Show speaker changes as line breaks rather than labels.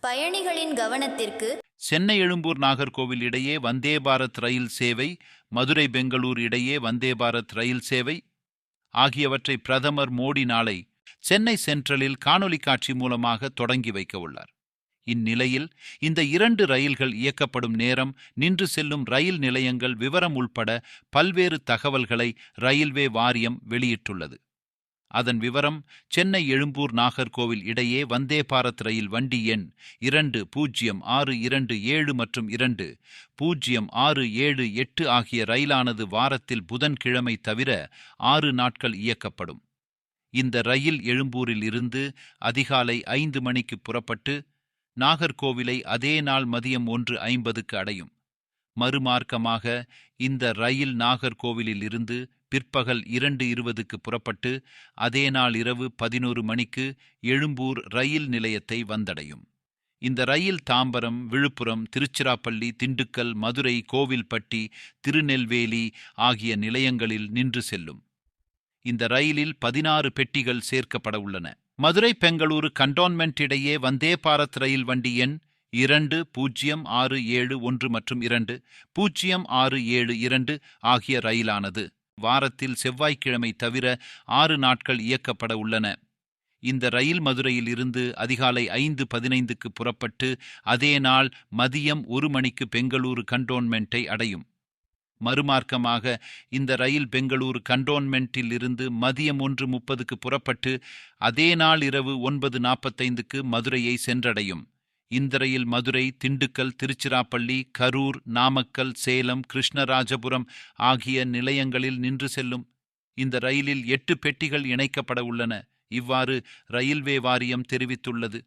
பயணிகளின் கவனத்திற்கு
சென்னை எழும்பூர் நாகர்கோவில் இடையே வந்தே பாரத் ரயில் சேவை மதுரை பெங்களூர் இடையே வந்தே பாரத் ரயில் சேவை ஆகியவற்றை பிரதமர் மோடி நாளை சென்னை சென்ட்ரலில் காணொலி காட்சி மூலமாக தொடங்கி வைக்க உள்ளார். இந்நிலையில் இந்த இரண்டு ரயில்கள் இயக்கப்படும் நேரம் நின்று செல்லும் ரயில் நிலையங்கள் விவரம் உள்பட பல்வேறு தகவல்களை ரயில்வே வாரியம் வெளியிட்டுள்ளது. அதன் விவரம் சென்னை எழும்பூர் நாகர்கோவில் இடையே வந்தே பாரத் ரயில் வண்டி எண் இரண்டு பூஜ்ஜியம் ஆறு இரண்டு ஏழு மற்றும் இரண்டு. பூஜ்ஜியம் ஆறு ஏழு எட்டு ஆகிய ரயிலானது வாரத்தில் புதன்கிழமை தவிர ஆறு நாட்கள் இயக்கப்படும். இந்த ரயில் எழும்பூரில் இருந்து அதிகாலை ஐந்து மணிக்கு புறப்பட்டு நாகர்கோவிலை அதே நாள் மதியம் ஒன்று ஐம்பதுக்கு அடையும். மறுமார்க்கமாக இந்த ரயில் நாகர்கோவிலில் இருந்து பிற்பகல் இரண்டு இருபதுக்கு புறப்பட்டு அதே நாள் இரவு பதினோரு மணிக்கு எழும்பூர் ரயில் நிலையத்தை வந்தடையும். இந்த ரயில் தாம்பரம் விழுப்புரம் திருச்சிராப்பள்ளி திண்டுக்கல் மதுரை கோவில்பட்டி திருநெல்வேலி ஆகிய நிலையங்களில் நின்று செல்லும். இந்த ரயிலில் பதினாறு பெட்டிகள் சேர்க்கப்பட உள்ளன. மதுரை பெங்களூரு கண்டோன்மெண்ட் இடையே வந்தே பாரத் ரயில் வண்டி எண் இரண்டு பூஜ்ஜியம் ஆறு ஏழு ஒன்று மற்றும் இரண்டு பூஜ்ஜியம் ஆறு ஏழு இரண்டு ஆகிய ரயிலானது வாரத்தில் செவ்வாய்க்கிழமை தவிர ஆறு நாட்கள் இயக்கப்பட உள்ளன. இந்த ரயில் மதுரையில் இருந்து அதிகாலை ஐந்து பதினைந்துக்கு புறப்பட்டு அதே நாள் மதியம் ஒரு மணிக்கு பெங்களூரு கண்டோன்மெண்ட்டை அடையும். மறுமார்க்கமாக இந்த ரயில் பெங்களூரு கண்டோன்மெண்ட்டில் இருந்து மதியம் ஒன்று முப்பதுக்கு புறப்பட்டு அதே நாள் இரவு ஒன்பது நாற்பத்தைந்துக்கு மதுரையை சென்றடையும். இந்திரையில் மதுரை திண்டுக்கல் திருச்சிராப்பள்ளி கரூர் நாமக்கல் சேலம் கிருஷ்ணராஜபுரம் ஆகிய நிலையங்களில் நின்று செல்லும் இந்த ரயிலில் எட்டு பெட்டிகள் இணைக்கப்பட உள்ளன. இவ்வாறு ரயில்வே வாரியம் தெரிவித்துள்ளது.